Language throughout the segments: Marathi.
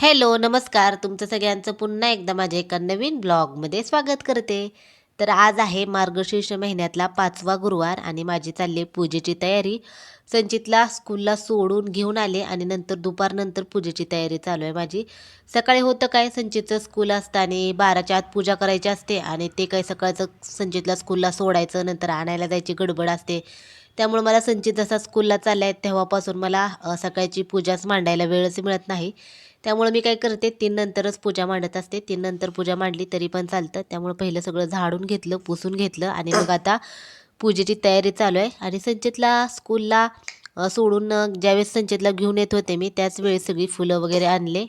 हॅलो नमस्कार. तुमचं सगळ्यांचं पुन्हा एकदा माझ्या एका नवीन ब्लॉगमध्ये स्वागत करते. तर आज आहे मार्गशीर्ष महिन्यातला पाचवा गुरुवार आणि माझी चालली आहे पूजेची तयारी. संचितला स्कूलला सोडून घेऊन आले आणि नंतर दुपारनंतर पूजेची तयारी चालू आहे माझी. सकाळी होतं काय? संचितचं स्कूल असतं आणि बाराच्या आत पूजा करायची असते आणि ते काय सकाळचं संचितला स्कूलला सोडायचं नंतर आणायला जायची गडबड असते. त्यामुळे मला संचित जसा स्कूलला चालला आहे तेव्हापासून मला सकाळची पूजाच मांडायला वेळच मिळत नाही. त्यामुळे मी काय करते तीन नंतरच पूजा मांडत असते. तीन नंतर पूजा मांडली तरी पण चालतं. त्यामुळे पहिलं सगळं झाडून घेतलं पुसून घेतलं आणि मग आता पूजेची तयारी चालू आहे. आणि संचितला स्कूलला सोडून ज्यावेळेस संचितला घेऊन येत होते मी त्याच वेळी सगळी फुलं वगैरे आणले.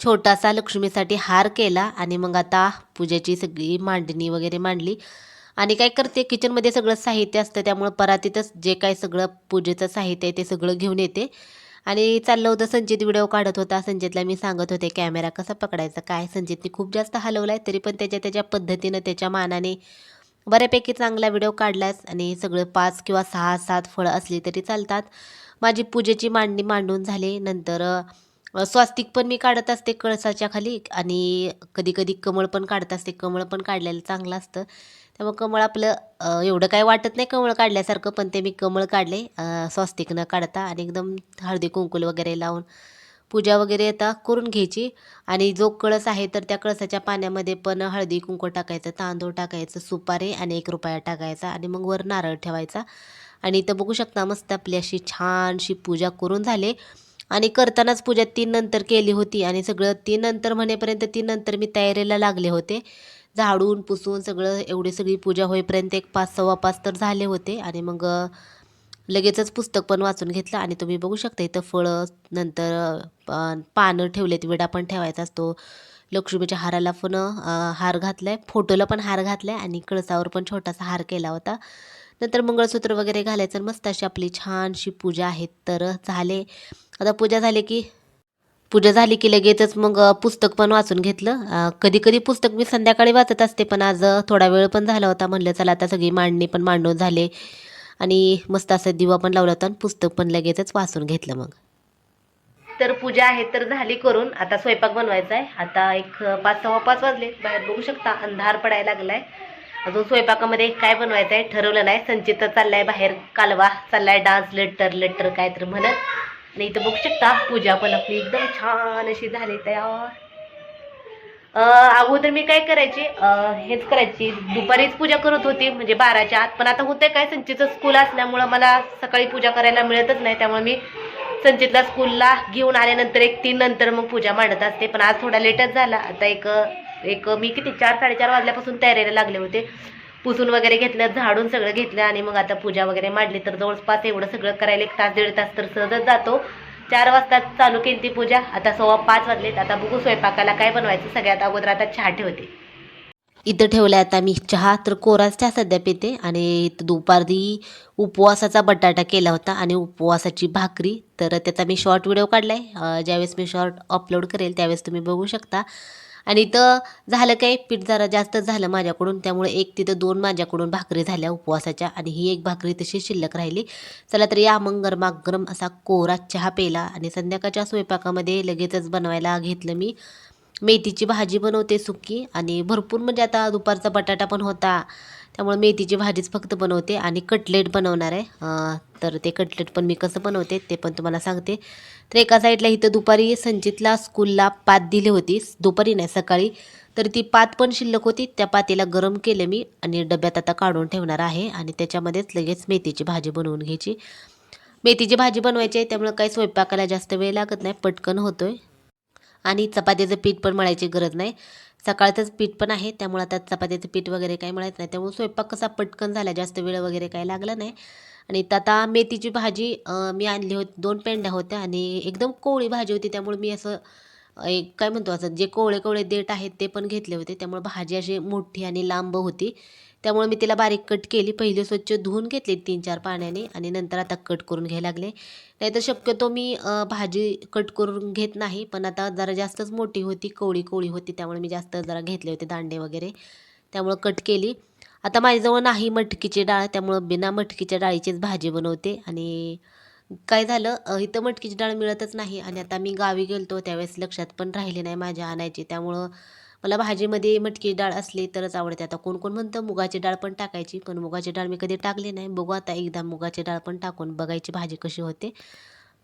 छोटासा लक्ष्मीसाठी हार केला आणि मग आता पूजेची सगळी मांडणी वगैरे मांडली. आणि काय करते किचनमध्ये सगळं साहित्य असतं त्यामुळं परातीतच जे काय सगळं पूजेचं साहित्य आहे ते सगळं घेऊन येते. आणि चाललं होतं संजित व्हिडिओ काढत होता. संजितला मी सांगत होते कॅमेरा कसा पकडायचा? काय? संजितने खूप जास्त हलवला आहे तरी पण त्याच्या त्याच्या पद्धतीनं त्याच्या मानाने बऱ्यापैकी चांगला व्हिडिओ काढलाच आणि सगळं पाच किंवा सहा सात फळं असली तरी चालतात. माझी पूजेची मांडणी मांडून झाली. नंतर स्वास्तिक पण मी काढत असते कळसाच्या खाली आणि कधी कधी कमळ पण काढत असते. कमळ पण काढलेलं चांगलं असतं. त्यामुळे कमळ आपलं एवढं काय वाटत नाही कमळ काढल्यासारखं पण ते मी कमळ काढले स्वस्तिक न काढता आणि एकदम हळदी कुंकुल वगैरे लावून पूजा वगैरे आता करून घ्यायची. आणि जो कळस आहे तर त्या कळसाच्या पाण्यामध्ये पण हळदी कुंकू टाकायचं तांदूळ टाकायचं सुपारी आणि एक रुपया टाकायचा आणि मग वर नारळ ठेवायचा. आणि इथं बघू शकता मस्त आपली अशी छानशी पूजा करून झाले. आणि करतानाच पूजा तीन नंतर केली होती आणि सगळं तीन नंतर म्हणेपर्यंत तीन नंतर मी तयारीला लागले होते. झाडून पुसून सगळं एवढी सगळी पूजा होईपर्यंत एक पाच सव्वा पाच तर झाले होते. आणि मग लगेचच पुस्तक पण वाचून घेतलं आणि तुम्ही बघू शकता इथं फळं नंतर पानं ठेवलेत विडा पण ठेवायचा असतो. लक्ष्मीच्या हाराला पण हार हार घातलाय फोटोला पण हार घातलाय आणि कळसावर पण छोटासा हार केला होता. नंतर मंगळसूत्र वगैरे घालायचं मस्त अशी आपली छानशी पूजा आहे. तर झाले. आता पूजा झाली की पूजा झाली की लगेचच मग पुस्तक पण वाचून घेतलं. कधी कधी पुस्तक मी संध्याकाळी वाचत असते पण आज थोडा वेळ पण झाला होता. म्हणलं चला आता सगळी मांडणी पण मांडून झाले. आणि मस्त असं दिवा पण लावला होता आणि पुस्तक पण लगेचच वाचून घेतलं मग. तर पूजा आहे तर झाली करून. आता स्वयंपाक बनवायचा आहे. आता एक पाच सव्वा पाच वाजले. बाहेर बघू शकता अंधार पडायला लागलाय. अजून स्वयंपाकामध्ये काय बनवायचं आहे ठरवलं नाही संचित चाललाय बाहेर कालवा चाललाय डान्स लेटर लेटर काय तर म्हणत. आणि इथं बघू शकता पूजा पण आपली एकदम छान अशी झाली तयार. अगोदर मी काय करायची हेच करायची दुपारीच पूजा करत होती म्हणजे बाराच्या आत पण आता होते काय संचितचं स्कूल असल्यामुळं मला सकाळी पूजा करायला मिळतच नाही त्यामुळे मी संचितला स्कूलला घेऊन आल्यानंतर एक तीन नंतर मग पूजा मांडत असते पण आज थोडा लेटच झाला. आता एक एक मी किती चार साडेचार वाजल्यापासून तयारीला लागले होते. पुसून वगैरे घेतलं झाडून सगळं घेतलं आणि मग आता पूजा वगैरे मांडली. तर जवळपास एवढं सगळं करायला एक तास दीड तास तर सहजच जातो. चार वाजता चालू केली ती पूजा. आता सव्वा पाच वाजलेत. आता बघू स्वयंपाकाला काय बनवायचं. सगळ्यात अगोदर आता चहा ठेवते. इथं ठेवला आता मी चहा. तर कोराच चहा सध्या पिते आणि इथं दुपारी उपवासाचा बटाटा केला होता आणि उपवासाची भाकरी. तर त्याचा मी शॉर्ट व्हिडिओ काढला आहे ज्यावेळेस मी शॉर्ट अपलोड करेल त्यावेळेस तुम्ही बघू शकता. आणि इथं झालं काय? पीठ जरा जास्त झालं माझ्याकडून. त्यामुळे एक तिथं दोन माझ्याकडून भाकरी झाल्या उपवासाच्या आणि ही एक भाकरी तशी शिल्लक राहिली. चला तर या मग गरमागरम असा कोरा चहा पेला आणि संध्याकाळच्या स्वयंपाकामध्ये लगेचच बनवायला घेतलं मी. मेथीची भाजी बनवते सुकी आणि भरपूर म्हणजे आता दुपारचा बटाटा पण होता. त्यामुळे मेथीची भाजीच फक्त बनवते आणि कटलेट बनवणार आहे. तर ते कटलेट पण मी कसं बनवते ते पण तुम्हाला सांगते. तर एका साईडला इथं दुपारी संचितला स्कूलला पात दिली होती. दुपारी नाही सकाळी. तर ती पात पण शिल्लक होती. त्या पातेला गरम केलं मी आणि डब्यात आता काढून ठेवणार आहे आणि त्याच्यामध्येच लगेच मेथीची भाजी बनवून घ्यायची. मेथीची भाजी बनवायची आहे त्यामुळे काही स्वयंपाकाला जास्त वेळ लागत नाही पटकन होतोय. आणि चपात्याचं पीठ पण मळायची गरज नाही. सकाळचंच पीठ पण आहे त्यामुळे आता चपात्याचं पीठ वगैरे काही मिळत नाही. त्यामुळे स्वयंपाक कसा पटकन झाला जास्त वेळ वगैरे काही लागला नाही. आणि इथं आता मेथीची भाजी मी आणली होती दोन पेंड्या होत्या आणि एकदम कोवळी भाजी होती त्यामुळे मी असं एक काय म्हणतो असं जे कोवळे कोवळे देठ आहेत ते पण घेतले होते. त्यामुळे भाजी अशी मोठी आणि लांब होती. त्यामुळे मी तिला बारीक कट केली. पहिले स्वच्छ धुवून घेतली तीन चार पाण्याने आणि नंतर आता कट करून घ्यायला लागले. नाहीतर शक्यतो मी भाजी कट करून घेत नाही. पण आता जरा जास्तच मोठी होती कोवळी कोवळी होती. त्यामुळे मी जास्त जरा घेतले होते दांडे वगैरे. त्यामुळं कट केली. आता माझ्याजवळ नाही मटकीची डाळ. त्यामुळं बिना मटकीच्या डाळीचीच भाजी बनवते. आणि काय झालं? इथं मटकीची डाळ मिळतच नाही आणि आता मी गावी गेलतो त्यावेळेस लक्षात पण राहिले नाही माझ्या आणायची. त्यामुळं मला भाजीमध्ये मटकी डाळ असली तरच आवडते. आता कोण कोण म्हणतं मुगाची डाळ पण टाकायची पण मुगाची डाळ मी कधी टाकली नाही. बघू आता एकदा मुगाची डाळ पण टाकून बघायची भाजी कशी होते.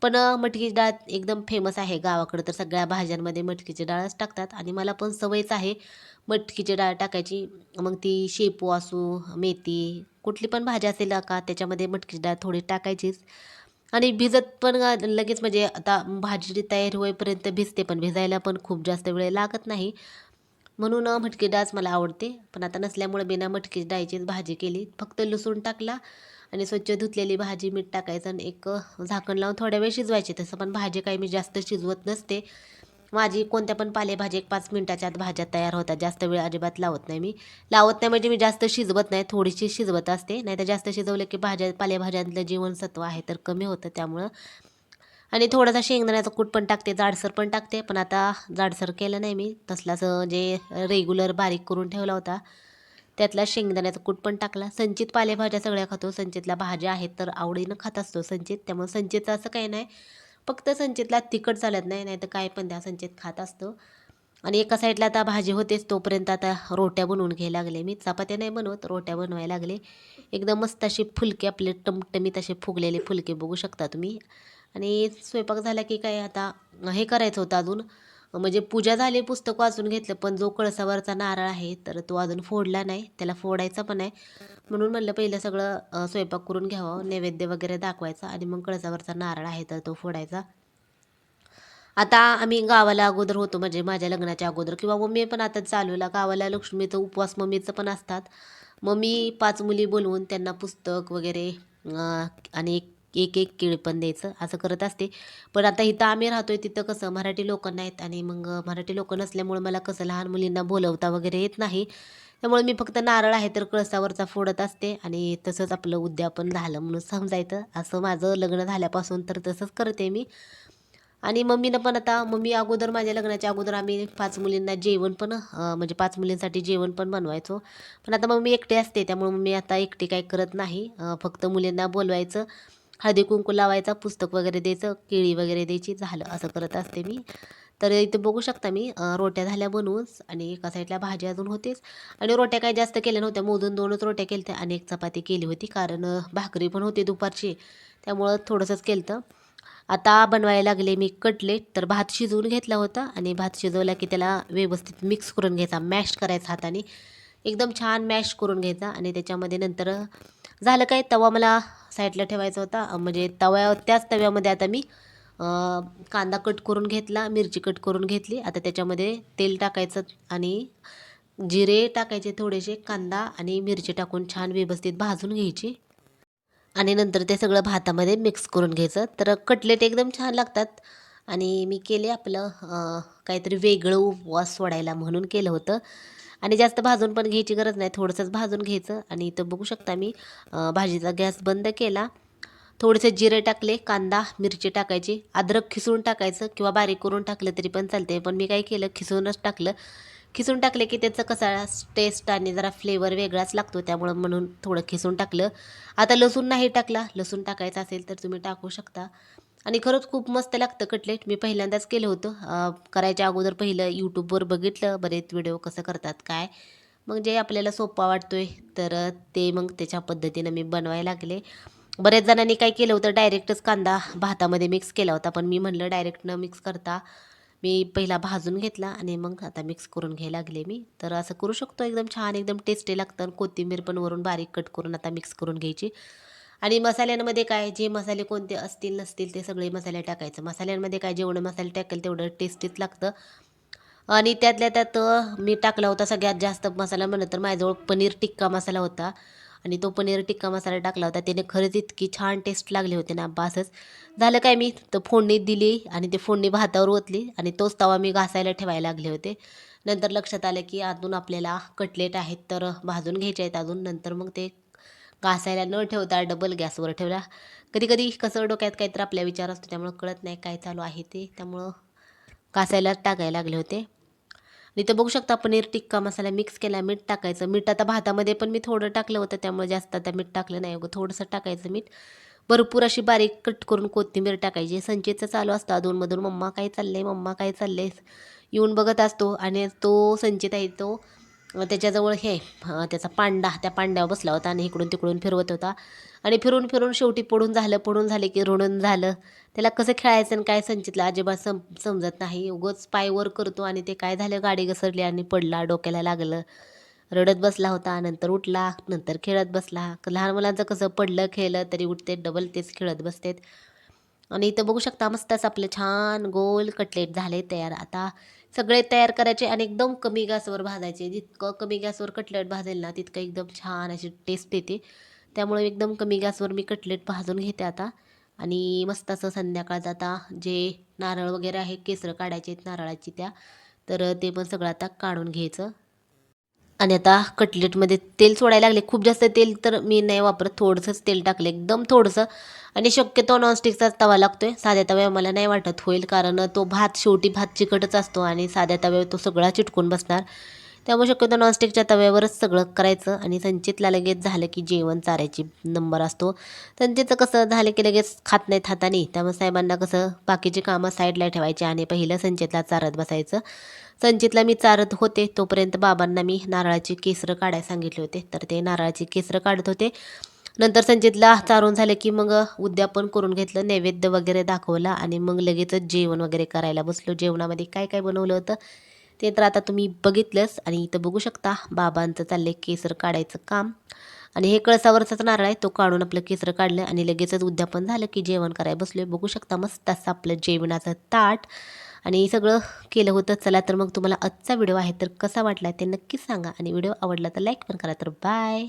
पण मटकीची डाळ एकदम फेमस आहे गावाकडं तर सगळ्या भाज्यांमध्ये मटकीची डाळच टाकतात. आणि मला पण सवयच आहे मटकीची डाळ टाकायची. मग ती शेपू असू मेथी कुठली पण भाजी असेल का त्याच्यामध्ये मटकीची डाळ थोडी टाकायचीच. आणि भिजत पण लगेच म्हणजे आता भाजीची तयार होईपर्यंत भिजते पण भिजायला पण खूप जास्त वेळ लागत नाही. म्हणून मटकी डाळच मला आवडते पण आता नसल्यामुळे बिना मटकी डाळीचीच भाजी केली. फक्त लसूण टाकला आणि स्वच्छ धुतलेली भाजी मीठ टाकायचं आणि एक झाकण लावून थोड्या वेळ शिजवायची. तसं पण भाजी काही मी जास्त शिजवत नसते. माझी कोणत्या पण पालेभाजी एक पाच मिनिटाच्या आत भाज्या तयार होतात. जास्त वेळ अजिबात लावत नाही मी. लावत नाही म्हणजे मी जास्त शिजवत नाही थोडीशी शिजवत असते. नाही तर जास्त शिजवलं की भाज्या पालेभाज्यांतलं जीवनसत्व आहे तर कमी होतं त्यामुळं. आणि थोडासा शेंगदाण्याचं कूट पण टाकते जाडसर पण टाकते. पण आता जाडसर केलं नाही मी. तसलाच जे रेग्युलर बारीक करून ठेवला होता त्यातला शेंगदाण्याचा कूट पण टाकला. संचित पालेभाज्या सगळ्या खातो. संचितला भाज्या आहेत तर आवडीनं खात असतो संचित. त्यामुळे संचितचं असं काही नाही. फक्त संचितला तिखट चालत नाही नाही तर काय पण द्या संचित खात असतो. आणि एका साईडला आता भाजी होतेच तोपर्यंत आता रोट्या बनवून घ्यायला लागले. मी चपात्या नाही बनवत रोट्या बनवायला लागले. एकदम मस्त असे फुलके आपले टमटमीत असे फुगलेले फुलके बघू शकता तुम्ही. आणि स्वयंपाक झाला की काय आता हे करायचं होतं अजून. म्हणजे पूजा झाली पुस्तक वाचून घेतलं पण जो कळसावरचा नारळ आहे तर तो अजून फोडला नाही. त्याला फोडायचा पण आहे. म्हणून म्हणलं पहिलं सगळं स्वयंपाक करून घ्यावं नैवेद्य वगैरे दाखवायचा आणि मग कळसावरचा नारळ आहे तर तो फोडायचा. आता आम्ही गावाला अगोदर होतो म्हणजे माझ्या लग्नाच्या अगोदर किंवा मम्मी पण आता चालूला. गावाला लक्ष्मीचं उपवास मम्मीचं पण असतात. मम्मी पाच मुली बोलवून त्यांना पुस्तक वगैरे आणि एक एक एक केळी पण द्यायचं असं करत असते. पण आता इथं आम्ही राहतो आहे तिथं कसं मराठी लोक नाहीत आणि मग मराठी लोक नसल्यामुळे मला कसं लहान मुलींना बोलवता वगैरे येत नाही. त्यामुळे मी फक्त नारळ आहे तर कळसावरचा फोडत असते आणि तसंच आपलं उद्यापन झालं म्हणून समजायचं. असं माझं लग्न झाल्यापासून तर तसंच करते मी. आणि मम्मीनं पण आता मम्मी अगोदर माझ्या लग्नाच्या अगोदर आम्ही पाच मुलींना जेवण पण म्हणजे पाच मुलींसाठी जेवण पण बनवायचो. पण आता मम्मी एकटी असते त्यामुळे मम्मी आता एकटी काही करत नाही. फक्त मुलींना बोलवायचं. हळदी कुंकू लावायचा पुस्तक वगैरे द्यायचं केळी वगैरे द्यायची झालं असं करत असते मी. तर इथं बघू शकता मी रोट्या झाल्या बनवून आणि एका साईडला भाजी अजून होतेच. आणि रोट्या काही जास्त केल्या नव्हत्या मोजून दोनच रोट्या केल्या आणि एक चपाती केली होती कारण भाकरी पण होती दुपारची. त्यामुळं थोडंसंच केलं आता बनवायला लागले मी कटलेट तर भात शिजवून घेतला होता आणि भात शिजवला की त्याला व्यवस्थित मिक्स करून घ्यायचा मॅश करायचा हाताने. एकदम छान मॅश करून घ्यायचा आणि त्याच्यामध्ये नंतर झालं काय? तवा मला साईडला ठेवायचा होता. म्हणजे तव्या त्याच तव्यामध्ये आता मी कांदा कट करून घेतला मिरची कट करून घेतली. आता त्याच्यामध्ये तेल टाकायचं आणि जिरे टाकायचे थोडेसे कांदा आणि मिरची टाकून छान व्यवस्थित भाजून घ्यायची. आणि नंतर ते सगळं भातामध्ये मिक्स करून घ्यायचं. तर कटलेट एकदम छान लागतात. आणि मी केले आपलं काहीतरी वेगळं उपवास सोडायला म्हणून केलं होतं. आणि जास्त भाजून पण घ्यायची गरज नाही. थोडंसंच भाजून घ्यायचं आणि इथं बघू शकता मी भाजीचा गॅस बंद केला. थोडेसे जिरे टाकले कांदा मिरची टाकायची अद्रक खिसून टाकायचं किंवा बारीक करून टाकलं तरी पण चालते पण मी काय केलं खिसूनच टाकलं. खिसून टाकले की त्याचं कसा टेस्ट आणि जरा फ्लेवर वेगळाच लागतो. त्यामुळं म्हणून थोडं खिसून टाकलं. आता लसूण नाही टाकला. लसूण टाकायचा असेल तर तुम्ही टाकू शकता. आणि खरंच खूप मस्त लागतं कटलेट. मी पहिल्यांदाच केलं होतं. करायच्या अगोदर पहिलं यूट्यूबवर बघितलं बरेच व्हिडिओ कसं करतात काय. मग जे आपल्याला सोपा वाटतोय तर ते मग त्याच्या पद्धतीनं मी बनवायला लागले. बरेच जणांनी काय केलं होतं डायरेक्टच कांदा भातामध्ये मिक्स केला होता पण मी म्हणलं डायरेक्ट न मिक्स करता मी पहिला भाजून घेतला आणि मग आता मिक्स करून घ्यायला लागले मी. तर असं करू शकतो एकदम छान एकदम टेस्टी लागतं. कोथिंबीर पण वरून बारीक कट करून आता मिक्स करून घ्यायची. आणि मसाल्यांमध्ये काय जे मसाले कोणते असतील नसतील ते सगळे मसाले टाकायचं. मसाल्यांमध्ये काय जेवढे मसाले टाकेल तेवढं टेस्टीच लागतं. आणि त्यातल्या त्यात मी टाकला होता सगळ्यात जास्त मसाला म्हणलं तर माझ्याजवळ पनीर टिक्का मसाला होता. आणि तो पनीर टिक्का मसाला टाकला होता. त्याने खरंच इतकी छान टेस्ट लागले होते ना बासच. झालं काय मी तर फोडणी दिली आणि ते फोडणी भातावर ओतली आणि तोच तवा मी घासायला ठेवायला लागले होते. नंतर लक्षात आलं की अजून आपल्याला कटलेट आहेत तर भाजून घ्यायचे आहेत अजून. नंतर मग ते घासायला न ठेवता डबल गॅसवर ठेवला. कधी कधी कसं डोक्यात काहीतरी आपल्या विचार असतो त्यामुळं कळत नाही काय चालू आहे ते. त्यामुळं घासायला टाकायला लागले होते. आणि इथं बघू शकता पनीर टिक्का मसाला मिक्स केला मीठ टाकायचं. मीठ आता भातामध्ये पण मी थोडं टाकलं होतं त्यामुळे जास्त आता मीठ टाकलं नाही. अगं थोडंसं टाकायचं मीठ. भरपूर अशी बारीक कट करून कोथिंबीर टाकायची. संचितचं चालू असतं अधूनमधून मम्मा काय चाललंय? मम्मा काय चाललंय? येऊन बघत असतो. आणि तो संचित आहे तो त्याच्याजवळ हे त्याचा पांडा त्या पांड्यावर बसला होता आणि इकडून तिकडून फिरवत होता. आणि फिरून फिरून शेवटी पडून झालं पडून झाले की रुणून झालं. त्याला कसं खेळायचं आणि काय संचितला अजिबात सम समजत नाही. उगच पायवर करतो आणि ते काय झालं? गाडी घसरली आणि पडला डोक्याला लागलं. रडत बसला होता नंतर उठला नंतर खेळत बसला. लहान मुलांचं कसं पडलं खेळलं तरी उठते डबल तेच खेळत बसतेत. आणि इथं बघू शकता मस्तच आपलं छान गोल कटलेट झाले तयार. आता सगळे तयार करायचे आणि एकदम कमी गॅसवर भाजायचे. जितकं कमी गॅसवर कटलेट भाजेल ना तितकं एकदम छान अशी टेस्ट येते. त्यामुळे एकदम कमी गॅसवर मी कटलेट भाजून घेते आता. आणि मस्त असं संध्याकाळचं आता जे नारळ वगैरे आहे केसरं काढायचे आहेत नारळाची त्या तर ते पण सगळं आता काढून घ्यायचं. आणि आता कटलेटमध्ये तेल सोडायला लागले. खूप जास्त तेल तर मी नाही वापरत. थोडंसंच तेल टाकलं एकदम थोडंसं. आणि शक्यतो नॉनस्टिकचाच तवा लागतो आहे साध्या तव्यावर मला नाही वाटत होईल कारण तो भात शेवटी भात चिकटच असतो आणि साध्या तव्यावर तो सगळा चिटकून बसणार. त्यामुळे शक्यतो नॉनस्टिकच्या तव्यावरच सगळं करायचं आणि संचितला लगेच झालं की जेवण चारायची नंबर असतो. संचितचं कसं झालं की लगेच खात नाहीत हाताने त्यामुळे साहेबांना कसं बाकीची कामं साईडला ठेवायची आणि पहिलं संचितला चारत बसायचं. संचितला मी चारत होते तोपर्यंत बाबांना मी नारळाची केसरं काढायला सांगितले होते. तर ते नारळाची केसरं काढत होते. नंतर संचितला चारून झालं की मग उद्यापन करून घेतलं नैवेद्य वगैरे दाखवला आणि मग लगेचच जेवण वगैरे करायला बसलो. जेवणामध्ये काय काय बनवलं होतं? ते तर आता तुम्ही बघितलंच आणि इथं बघू शकता बाबांचं चाललंय केसर काढायचं काम. आणि हे कळसावरचाच नारळ आहे तो काढून आपलं केसर काढलं आणि लगेचच उद्यापन झालं की जेवण करायला बसलोय. बघू शकता मस्त असं आपलं जेवणाचं ताट. आणि सगळं केलं होतं चला तर मग तुम्हाला आजचा व्हिडिओ आहे तर कसा वाटला ते नक्कीच सांगा. आणि व्हिडिओ आवडला तर लाईक पण करा तर बाय.